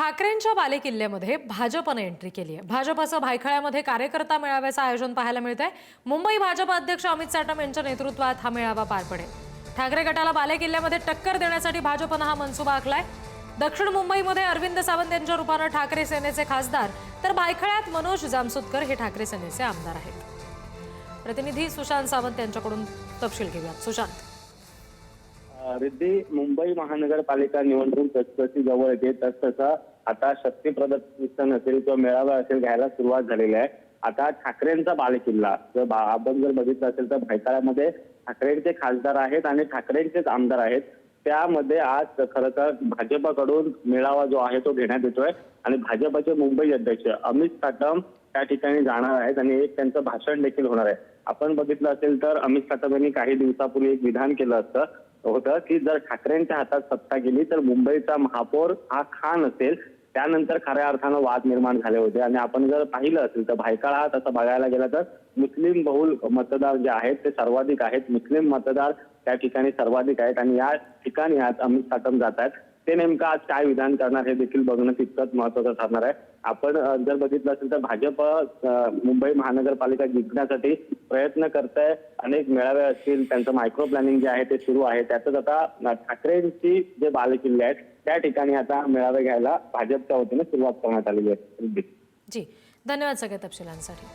ठाकरेंच्या बालेकिल्ल्यामध्ये भाजपनं एंट्री केली आहे. भाजपचं भायखळ्यामध्ये कार्यकर्ता मेळाव्याचं आयोजन पाहायला मिळत आहे मुंबई भाजप अध्यक्ष अमित साटम यांच्या नेतृत्वात हा मेळावा पार पडेल. ठाकरे गटाला बालेकिल्ल्यामध्ये टक्कर देण्यासाठी भाजपनं हा मनसुबा आखलाय. दक्षिण मुंबईमध्ये अरविंद सावंत यांच्या रूपानं ठाकरे सेनेचे खासदार तर भायखळ्यात मनोज जामसुदकर हे ठाकरे सेनेचे आमदार आहेत. प्रतिनिधी सुशांत सावंत यांच्याकडून तपशील घेऊयात. सुशांत. रिद्धी मुंबई महानगरपालिका निवडणूक जसजशी जवळ येते तसतसा आता शक्ती प्रदर्शन असेल किंवा मेळावा असेल घ्यायला सुरुवात झालेली आहे. आता ठाकरेंचा बालेकिल्ला जर आपण जर बघितलं असेल तर भैताळ्यामध्ये ठाकरेंचे खासदार आहेत आणि ठाकरेंचेच आमदार आहेत. त्यामध्ये आज खरं तर भाजपाकडून मेळावा जो आहे तो घेण्यात येतोय आणि भाजपचे मुंबई अध्यक्ष अमित साटम त्या ठिकाणी जाणार आहेत आणि एक त्यांचं भाषण देखील होणार आहे. आपण बघितलं असेल तर अमित साटम यांनी काही दिवसापूर्वी एक विधान केलं असतं. होतं की जर ठाकरेंच्या हातात सत्ता गेली तर मुंबईचा महापौर हा खान असेल. त्यानंतर खऱ्या अर्थानं वाद निर्माण झाले होते. आणि आपण जर पाहिलं असेल तर भायखळा हा तसं बघायला गेला तर मुस्लिम बहुल मतदार जे आहेत ते सर्वाधिक आहेत. मुस्लिम मतदार त्या ठिकाणी सर्वाधिक आहेत. आणि या ठिकाणी आज अमित साटम जात आहेत. ते नेमकं आज काय विधान करणार हे देखील बघणं तितकंच महत्वाचं ठरणार आहे. आपण जर बघितलं असेल तर भाजप मुंबई महानगरपालिका जिंकण्यासाठी प्रयत्न करत आहे अनेक मेळावे असतील त्यांचं मायक्रो प्लॅनिंग जे आहे ते सुरू आहे. त्यातच आता ठाकरेंची जे बालकिल्ले आहेत त्या ठिकाणी आता मेळावे घ्यायला भाजपच्या वतीने सुरुवात करण्यात आलेली आहे. जी. धन्यवाद सगळ्या तपशिलांसाठी.